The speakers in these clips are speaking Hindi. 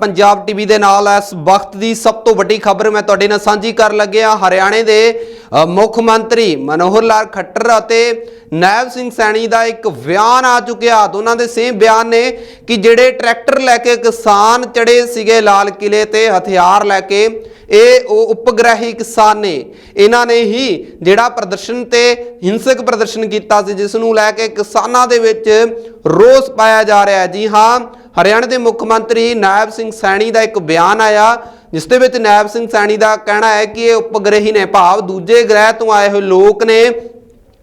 ਪੰਜਾਬ ਟੀਵੀ ਦੇ ਨਾਲ ਇਸ ਵਕਤ ਦੀ ਸਭ ਤੋਂ ਵੱਡੀ ਖਬਰ ਮੈਂ ਤੁਹਾਡੇ ਨਾਲ ਸਾਂਝੀ ਕਰਨ ਲੱਗਿਆ। ਹਰਿਆਣੇ ਦੇ ਮੁੱਖ ਮੰਤਰੀ ਮਨੋਹਰ ਲਾਲ ਖੱਟਰ ਅਤੇ ਨਾਇਬ ਸਿੰਘ ਸੈਣੀ ਦਾ ਇੱਕ ਬਿਆਨ ਆ ਚੁੱਕਿਆ। ਦੋਨਾਂ ਦੇ ਸੇਮ ਬਿਆਨ ਨੇ ਕਿ ਜਿਹੜੇ ਟਰੈਕਟਰ ਲੈ ਕੇ ਕਿਸਾਨ ਚੜੇ ਸੀਗੇ ਲਾਲ ਕਿਲੇ ਤੇ, ਹਥਿਆਰ ਲੈ ਕੇ ਇਹ ਉਹ ਉਪਗ੍ਰਹੀ ਕਿਸਾਨ ਨੇ। ਇਹਨਾਂ ਨੇ ਹੀ ਜਿਹੜਾ ਪ੍ਰਦਰਸ਼ਨ ਤੇ ਹਿੰਸਕ ਪ੍ਰਦਰਸ਼ਨ ਕੀਤਾ ਸੀ, ਜਿਸ ਨੂੰ ਲੈ ਕੇ ਕਿਸਾਨਾਂ ਦੇ ਵਿੱਚ ਰੋਸ ਪਾਇਆ ਜਾ ਰਿਹਾ ਹੈ। ਜੀ ਹਾਂ, ਹਰਿਆਣਾ ਦੇ ਮੁੱਖ ਮੰਤਰੀ ਨਾਇਬ ਸਿੰਘ ਸੈਣੀ ਦਾ ਇੱਕ ਬਿਆਨ ਆਇਆ, ਜਿਸ ਦੇ ਵਿੱਚ ਨਾਇਬ ਸਿੰਘ ਸੈਣੀ ਦਾ ਕਹਿਣਾ ਹੈ ਕਿ ਇਹ ਉਪਗ੍ਰਹੀ ਨੇ ਭਾਵ ਦੂਜੇ ਗ੍ਰਹਿ ਤੋਂ ਆਏ ਹੋਏ ਲੋਕ ਨੇ।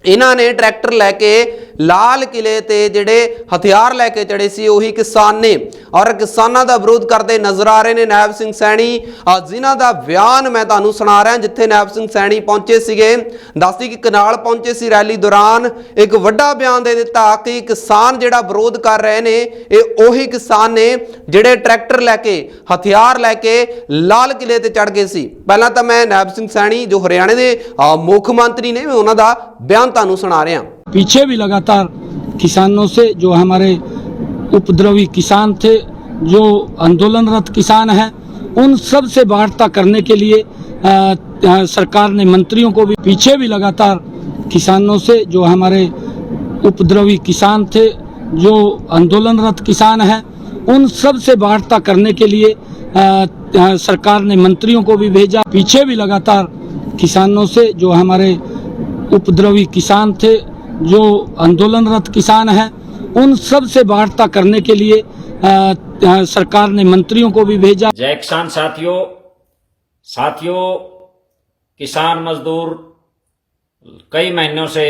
ਇਹਨਾਂ ਨੇ ਟਰੈਕਟਰ ਲੈ ਕੇ ਲਾਲ ਕਿਲੇ ਤੇ ਜਿਹੜੇ ਹਥਿਆਰ ਲੈ ਕੇ ਚੜੇ ਸੀ, ਉਹੀ ਕਿਸਾਨ। ਨੇ ਔਰ ਕਿਸਾਨਾਂ ਦਾ ਵਿਰੋਧ ਕਰਦੇ ਨਜ਼ਰ ਆ ਰਹੇ ਨੇ ਨਾਇਬ ਸਿੰਘ ਸੈਣੀ। ਜਿਨ੍ਹਾਂ ਦਾ ਬਿਆਨ ਮੈਂ ਤੁਹਾਨੂੰ ਸੁਣਾ ਰਿਹਾ, ਜਿੱਥੇ ਨਾਇਬ ਸਿੰਘ ਸੈਣੀ ਪਹੁੰਚੇ ਸੀਗੇ। ਦੱਸਦੀ ਕਿ ਕਨਾਲ ਪਹੁੰਚੇ ਸੀ ਰੈਲੀ ਦੌਰਾਨ। ਇੱਕ ਵੱਡਾ ਬਿਆਨ ਦੇ ਦਿੱਤਾ ਕਿ ਕਿਸਾਨ ਜਿਹੜਾ ਵਿਰੋਧ ਕਰ ਰਹੇ ਨੇ, ਇਹ ਉਹੀ ਕਿਸਾਨ ਨੇ ਜਿਹੜੇ ਟਰੈਕਟਰ ਲੈ ਕੇ, ਹਥਿਆਰ ਲੈ ਕੇ ਲਾਲ ਕਿਲੇ ਤੇ ਚੜ ਗਏ ਸੀ। ਪਹਿਲਾਂ ਤਾਂ ਮੈਂ ਨਾਇਬ ਸਿੰਘ ਸੈਣੀ, ਜੋ ਹਰਿਆਣੇ ਦੇ ਮੁੱਖ ਮੰਤਰੀ ਨੇ, ਮੈਂ ਉਹਨਾਂ ਦਾ ਬਿਆਨ ਤੁਹਾਨੂੰ ਸੁਣਾ ਰਿਹਾ। पीछे भी लगातार किसानों से जो हमारे उपद्रवी किसान थे जो आंदोलनरत किसान हैं उन सबसे वार्ता करने के लिए अ, अ, सरकार ने मंत्रियों को भी पीछे भी लगातार किसानों से जो हमारे उपद्रवी किसान थे जो आंदोलनरत किसान हैं उन सबसे वार्ता करने के लिए अ, अ, सरकार ने मंत्रियों को भी भेजा। पीछे भी लगातार किसानों से जो हमारे उपद्रवी किसान थे जो आंदोलनरत किसान हैं उन सबसे वार्ता करने के लिए अ, अ, सरकार ने मंत्रियों को भी भेजा। जय किसान साथियों साथियों किसान मजदूर कई महीनों से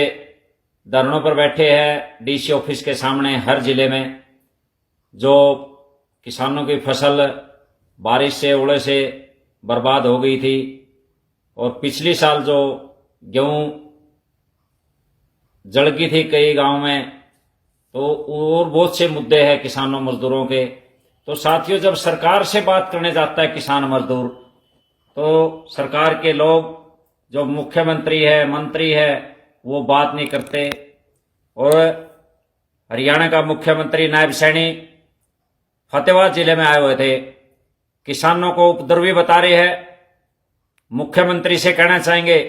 धरनों पर बैठे हैं डीसी ऑफ़िस के सामने हर ज़िले में जो किसानों की फ़सल बारिश से ओले से बर्बाद हो गई थी और पिछले साल जो गेहूँ जड़ गई थी कई गाँव में तो और बहुत से मुद्दे हैं किसानों मजदूरों के। तो साथियों, जब सरकार से बात करने जाता है किसान मजदूर तो सरकार के लोग, जो मुख्यमंत्री है, मंत्री है, वो बात नहीं करते। और हरियाणा का मुख्यमंत्री नायब सैनी फतेहाबाद ज़िले में आए हुए थे। किसानों को उपद्रवी बता रहे हैं। मुख्यमंत्री से कहना चाहेंगे,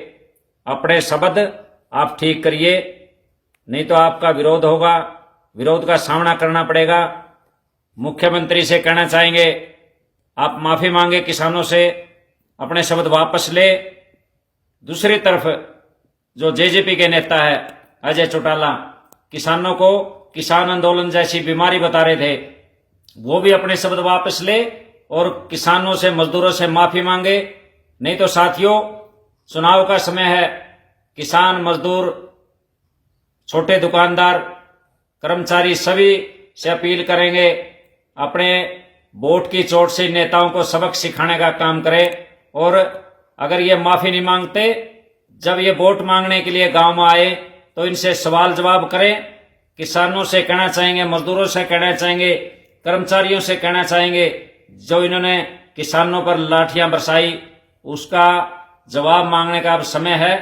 अपने शब्द आप ठीक करिए। नहीं तो आपका विरोध होगा। विरोध का सामना करना पड़ेगा। मुख्यमंत्री से कहना चाहेंगे, आप माफ़ी मांगे किसानों से, अपने शब्द वापस ले। दूसरी तरफ़, जो जेजेपी के नेता है, अजय चौटाला, किसानों को किसान आंदोलन जैसी बीमारी बता रहे थे, वो भी अपने शब्द वापस ले और किसानों से, मजदूरों से माफ़ी मांगे। नहीं तो साथियों, चुनाव का समय है। किसान, मजदूर छोटे दुकानदार, कर्मचारी सभी से अपील करेंगे, अपने वोट की चोट से नेताओं को सबक सिखाने का काम करें। और अगर ये माफ़ी नहीं मांगते, जब ये वोट मांगने के लिए गाँव में आए तो इनसे सवाल जवाब करें। किसानों से कहना चाहेंगे, मजदूरों से कहना चाहेंगे, कर्मचारियों से कहना चाहेंगे, जो इन्होंने किसानों पर लाठियाँ बरसाई, उसका जवाब मांगने का अब समय है।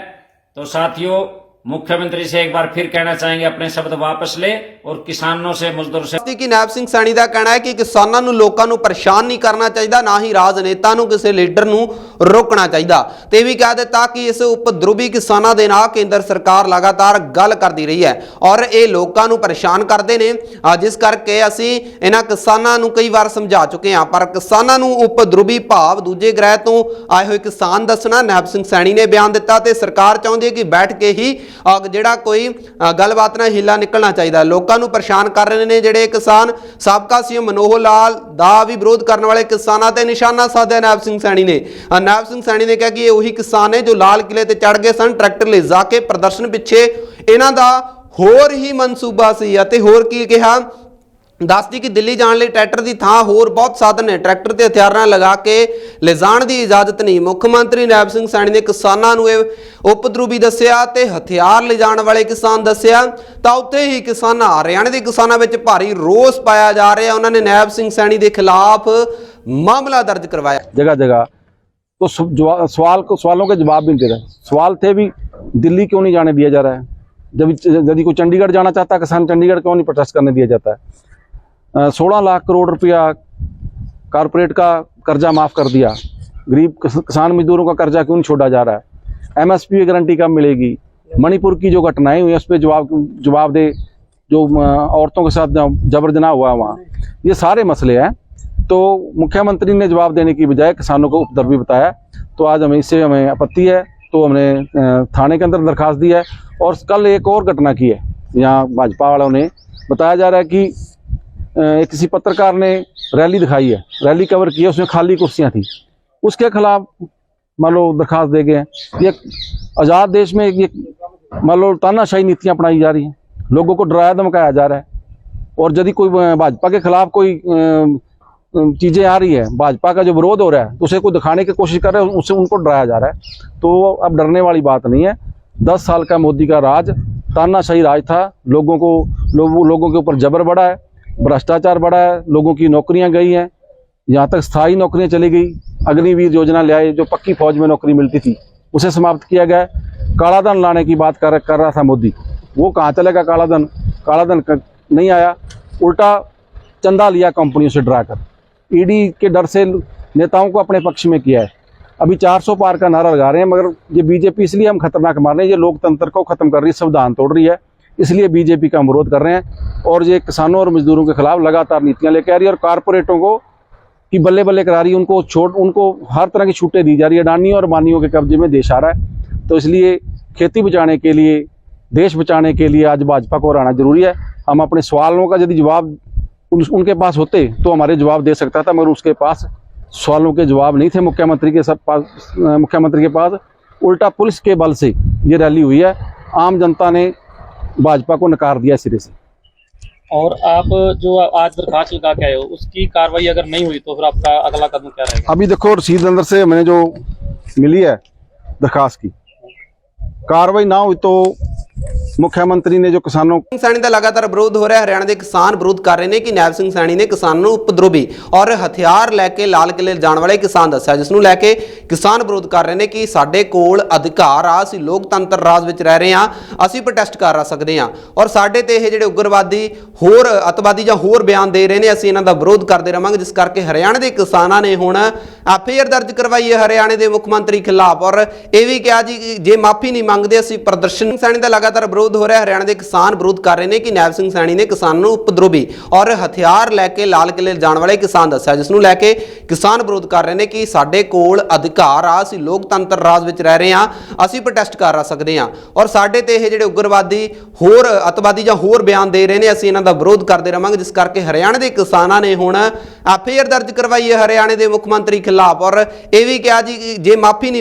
तो साथियों मुख्यमंत्री से एक बार फिर कहना चाहेंगे अपने शब्द वापस ले और किसानों से मजदूर से ਸੀ ਕਿ ਨਾਇਬ ਸਿੰਘ ਸੈਣੀ ਦਾ ਕਹਿਣਾ ਹੈ ਕਿ ਕਿਸਾਨਾਂ ਨੂੰ ਲੋਕਾਂ ਨੂੰ ਪਰੇਸ਼ਾਨ ਨਹੀਂ ਕਰਨਾ ਚਾਹੀਦਾ ਨਾ ਹੀ ਰਾਜਨੇਤਾ ਨੂੰ ਕਿਸੇ ਲੀਡਰ ਨੂੰ ਰੋਕਣਾ ਚਾਹੀਦਾ। ਤੇ ਇਹ ਵੀ ਕਹਿ ਦਿੱਤਾ ਕਿ ਇਸ ਉਪਦਰਵੀ ਕਿਸਾਨਾਂ ਦੇ ਨਾਲ ਕੇਂਦਰ ਸਰਕਾਰ ਲਗਾਤਾਰ ਗੱਲ ਕਰਦੀ ਰਹੀ ਹੈ ਔਰ ਇਹ ਲੋਕਾਂ ਨੂੰ ਪਰੇਸ਼ਾਨ ਕਰਦੇ ਨੇ। ਜਿਸ ਕਰਕੇ ਅਸੀਂ ਇਹਨਾਂ ਕਿਸਾਨਾਂ ਨੂੰ ਕਈ ਵਾਰ ਸਮਝਾ ਚੁੱਕੇ ਹਾਂ, ਪਰ ਕਿਸਾਨਾਂ ਨੂੰ ਉਪਦਰਵੀ ਭਾਵ ਦੂਜੇ ਗ੍ਰਹਿ ਤੋਂ ਆਏ ਹੋਏ ਕਿਸਾਨ ਦੱਸਣਾ ਨਾਇਬ ਸਿੰਘ ਸੈਣੀ ਨੇ ਬਿਆਨ ਦਿੱਤਾ ਤੇ ਸਰਕਾਰ ਚਾਹੁੰਦੀ ਹੈ ਕਿ ਬੈਠ ਕੇ ਹੀ ਜਿਹੜਾ ਕੋਈ ਗੱਲਬਾਤ ਨਾਲ ਹਿੱਲਾ ਨਿਕਲਣਾ ਚਾਹੀਦਾ। ਲੋਕਾਂ ਨੂੰ ਪਰੇਸ਼ਾਨ ਕਰ ਰਹੇ ਨੇ ਜਿਹੜੇ ਕਿਸਾਨ, ਸਾਬਕਾ ਸੀਐਮ ਮਨੋਹਰ ਲਾਲ ਦਾ ਵੀ ਵਿਰੋਧ ਕਰਨ ਵਾਲੇ ਕਿਸਾਨਾਂ ਤੇ ਨਿਸ਼ਾਨਾ ਸਾਧਿਆ ਨਾਇਬ ਸਿੰਘ ਸੈਣੀ ਨੇ। ਨਾਇਬ ਸਿੰਘ ਸੈਣੀ ਨੇ ਕਿਹਾ ਕਿ ਇਹ ਉਹੀ ਕਿਸਾਨ ਨੇ ਜੋ ਲਾਲ ਕਿਲੇ ਤੇ ਚੜ ਗਏ ਸਨ, ਟਰੈਕਟਰ ਲੈ ਜਾ ਕੇ ਪ੍ਰਦਰਸ਼ਨ ਪਿੱਛੇ। ਇਹਨਾਂ ਦਾ ਹੋਰ ਹੀ ਮਨਸੂਬਾ ਸੀ ਅਤੇ ਹੋਰ ਕੀ ਕਿਹਾ? ਦੱਸਦੀ ਕਿ ਦਿੱਲੀ ਜਾਣ ਲਈ ਟਰੈਕਟਰ ਦੀ ਥਾਂ ਹੋਰ ਬਹੁਤ ਸਾਧਨ ਨੇ। ਟਰੈਕਟਰ ਤੇ ਹਥਿਆਰਾਂ ਲਗਾ ਕੇ ਲਿਜਾਣ ਦੀ ਇਜਾਜ਼ਤ ਨਹੀਂ। ਮੁੱਖ ਮੰਤਰੀ ਨੈਬ ਸਿੰਘ ਸੈਣੀ ਨੇ ਕਿਸਾਨਾਂ ਨੂੰ ਇਹ ਉਪਦਰੂਬੀ ਦੱਸਿਆ ਤੇ ਹਥਿਆਰ ਲਿਜਾਣ ਵਾਲੇ ਕਿਸਾਨ ਦੱਸਿਆ, ਤਾਂ ਉੱਥੇ ਹੀ ਕਿਸਾਨਾਂ, ਹਰਿਆਣੇ ਦੇ ਕਿਸਾਨਾਂ ਵਿੱਚ ਭਾਰੀ ਰੋਸ ਪਾਇਆ ਜਾ ਰਿਹਾ। ਉਹਨਾਂ ਨੇ ਨਾਇਬ ਸਿੰਘ ਸੈਣੀ ਦੇ ਖਿਲਾਫ ਮਾਮਲਾ ਦਰਜ ਕਰਵਾਇਆ। ਜਗਾ ਜਗਾ। तो सवाल को सवालों के जवाब भी नहीं दे रहे। सवाल थे भी, दिल्ली क्यों नहीं जाने दिया जा रहा है? जब यदि कोई चंडीगढ़ जाना चाहता है, किसान चंडीगढ़ क्यों नहीं प्रोटेस्ट करने दिया जाता है? सोलह लाख करोड़ रुपया कारपोरेट का कर्जा माफ़ कर दिया। गरीब किसान मजदूरों का कर्जा क्यों नहीं छोड़ा जा रहा है? एमएसपी की गारंटी कब मिलेगी? मणिपुर की जो घटनाएँ हुई, उस पर जवाब जवाब दे जो औरतों के साथ जबर जना हुआ वहाँ। ये सारे मसले हैं। तो मुख्यमंत्री ने जवाब देने की बजाय किसानों को उपद्रवी बताया। तो आज हमें इससे हमें आपत्ति है तो हमने थाने के अंदर दरखास्त दी है और कल एक और घटना की है। यहाँ भाजपा वालों ने बताया जा रहा है कि एक किसी पत्रकार ने रैली दिखाई है। रैली कवर की है, उसमें खाली कुर्सियाँ थी। उसके खिलाफ, मान लो, दरखास्त दे गए हैं। ये आज़ाद देश में ये, मान लो, तानाशाही नीतियाँ अपनाई जा रही हैं। लोगों को डराया धमकाया जा रहा है। और यदि कोई भाजपा के खिलाफ कोई चीज़ें आ रही है। भाजपा का जो विरोध हो रहा है तो उसे को दिखाने की कोशिश कर रहे हैं, उससे उनको डराया जा रहा है। तो अब डरने वाली बात नहीं है। दस साल का मोदी का राज, तानाशाही राज था। लोगों को, लोगों लोगों के ऊपर जबर बढ़ा है, भ्रष्टाचार बढ़ा है, लोगों की नौकरियाँ गई हैं। यहाँ तक स्थायी नौकरियाँ चली गई। अग्निवीर योजना ले आए, जो पक्की फौज में नौकरी मिलती थी, उसे समाप्त किया गया है। काला लाने की बात कर कर रहा था मोदी। वो कहाँ चलेगा काला धन काला नहीं आया। उल्टा चंदा लिया कंपनियों से डरा कर। ईडी के डर से नेताओं को अपने पक्ष में किया है। अभी 400 पार का नारा लगा रहे हैं, मगर ये बीजेपी इसलिए हम खतरनाक मान रहे हैं, ये लोकतंत्र को खत्म कर रही है, संविधान तोड़ रही है, इसलिए बीजेपी का विरोध कर रहे हैं। और ये किसानों और मजदूरों के खिलाफ लगातार नीतियाँ लेके आ रही है और कारपोरेटों को की बल्ले बल्ले करा रही है, उनको छोट उनको हर तरह की छूटें दी जा रही है। अडानियों और अम्बानियों के कब्जे में देश आ रहा है तो इसलिए खेती बचाने के लिए, देश बचाने के लिए आज भाजपा को हराना ज़रूरी है। हम अपने सवालों का यदि जवाब उन, उनके पास होते तो हमारे जवाब दे सकता था मगर उसके पास सवालों के जवाब नहीं थे मुख्यमंत्री के सब पास मुख्यमंत्री के पास। उल्टा पुलिस के बल से ये रैली हुई है। आम जनता ने भाजपा को नकार दिया सिरे से। और आप जो आज दरखास्त लगा के आए हो उसकी कार्रवाई अगर नहीं हुई तो फिर आपका अगला कदम क्या रहेगा? अभी देखो रसीद अंदर से मैंने जो मिली है दरखास्त की कार्रवाई ना हुई तो ਮੁੱਖ ਮੰਤਰੀ ਨੇ ਜੋ ਕਿਸਾਨੋਂ ਸਿੰਘ ਸੈਣੀ ਦਾ ਲਗਾਤਾਰ ਵਿਰੋਧ ਹੋ ਰਿਹਾ, ਹਰਿਆਣਾ ਦੇ ਕਿਸਾਨ ਵਿਰੋਧ ਕਰ ਰਹੇ ਨੇ ਕਿ ਨੈਬ ਸਿੰਘ ਸੈਣੀ ਨੇ ਕਿਸਾਨ ਨੂੰ ਉਪਦਰੋਹੀ ਔਰ ਹਥਿਆਰ ਲੈ ਕੇ ਲਾਲ ਕਿਲੇ ਜਾਣ ਵਾਲੇ ਕਿਸਾਨ ਦੱਸਿਆ, ਜਿਸ ਨੂੰ ਲੈ ਕੇ ਕਿਸਾਨ ਵਿਰੋਧ ਕਰ ਰਹੇ ਨੇ ਕਿ ਸਾਡੇ ਕੋਲ ਅਧਿਕਾਰ ਆ, ਅਸੀਂ ਲੋਕਤੰਤਰ ਰਾਜ ਵਿੱਚ ਰਹਿ ਰਹੇ ਆ ਅਸੀਂ ਪ੍ਰੋਟੈਸਟ ਕਰ ਸਕਦੇ ਆ ਔਰ ਸਾਡੇ ਤੇ ਇਹ ਜਿਹੜੇ ਉਗਰਵਾਦੀ ਹੋਰ ਅਤਵਾਦੀ ਜਾਂ ਹੋਰ ਬਿਆਨ ਦੇ ਰਹੇ ਨੇ, ਅਸੀਂ ਇਹਨਾਂ ਦਾ ਵਿਰੋਧ ਕਰਦੇ ਰਵਾਂਗੇ, ਜਿਸ ਕਰਕੇ ਹਰਿਆਣਾ ਦੇ ਕਿਸਾਨਾਂ ਨੇ ਹੁਣ ਐਫਆਈਆਰ ਦਰਜ ਕਰਵਾਈ ਹੈ ਹਰਿਆਣੇ ਦੇ ਮੁੱਖ ਮੰਤਰੀ ਖਿਲਾਫ ਔਰ ਇਹ ਵੀ ਕਿਹਾ ਜੀ ਜੇ ਮਾਫੀ ਨਹੀਂ ਮੰਗਦੇ, ਅਸੀਂ ਪ੍ਰਦਰਸ਼ਨ ਸੈਣੀ ਦਾ ਲਗਾਤਾਰ ਵਿਰੋਧ ਹੋ ਰਿਹਾ। ਹਰਿਆਣਾ ਦੇ ਕਿਸਾਨ ਵਿਰੋਧ ਕਰ ਰਹੇ ਨੇ ਕਿ ਨੈਬ ਸਿੰਘ ਸੈਣੀ ਨੇ ਕਿਸਾਨਾਂ ਨੂੰ ਉਪਦਰੋਵੀ ਔਰ ਹਥਿਆਰ ਲੈ ਕੇ ਲਾਲ ਕਿਲੇ ਜਾਣ ਵਾਲੇ ਕਿਸਾਨ ਦੱਸਿਆ, ਜਿਸ ਨੂੰ ਲੈ ਕੇ ਕਿਸਾਨ ਵਿਰੋਧ ਕਰ ਰਹੇ ਨੇ ਕਿ ਸਾਡੇ ਕੋਲ ਅਧਿਕਾਰ ਆ, ਅਸੀਂ ਲੋਕਤੰਤਰ ਰਾਜ ਵਿੱਚ ਰਹਿ ਰਹੇ ਹਾਂ, ਅਸੀਂ ਪ੍ਰੋਟੈਸਟ ਕਰ ਸਕਦੇ ਹਾਂ ਔਰ ਸਾਡੇ ਤੇ ਇਹ ਜਿਹੜੇ ਉਗਰਵਾਦੀ ਹੋਰ ਅਤਵਾਦੀ ਜਾਂ ਹੋਰ ਬਿਆਨ ਦੇ ਰਹੇ ਨੇ, ਅਸੀਂ ਇਹਨਾਂ ਦਾ ਵਿਰੋਧ ਕਰਦੇ ਰਵਾਂਗੇ, ਜਿਸ ਕਰਕੇ ਹਰਿਆਣਾ ਦੇ ਕਿਸਾਨਾਂ ਨੇ ਹੁਣ ਐਫਆਈਆਰ ਦਰਜ ਕਰਵਾਈ ਹੈ ਹਰਿਆਣੇ ਦੇ ਮੁੱਖ ਮੰਤਰੀ ਖਿਲਾਫ ਔਰ ਇਹ ਵੀ ਕਿਹਾ ਜੀ ਜੇ ਮਾਫੀ ਨਹੀਂ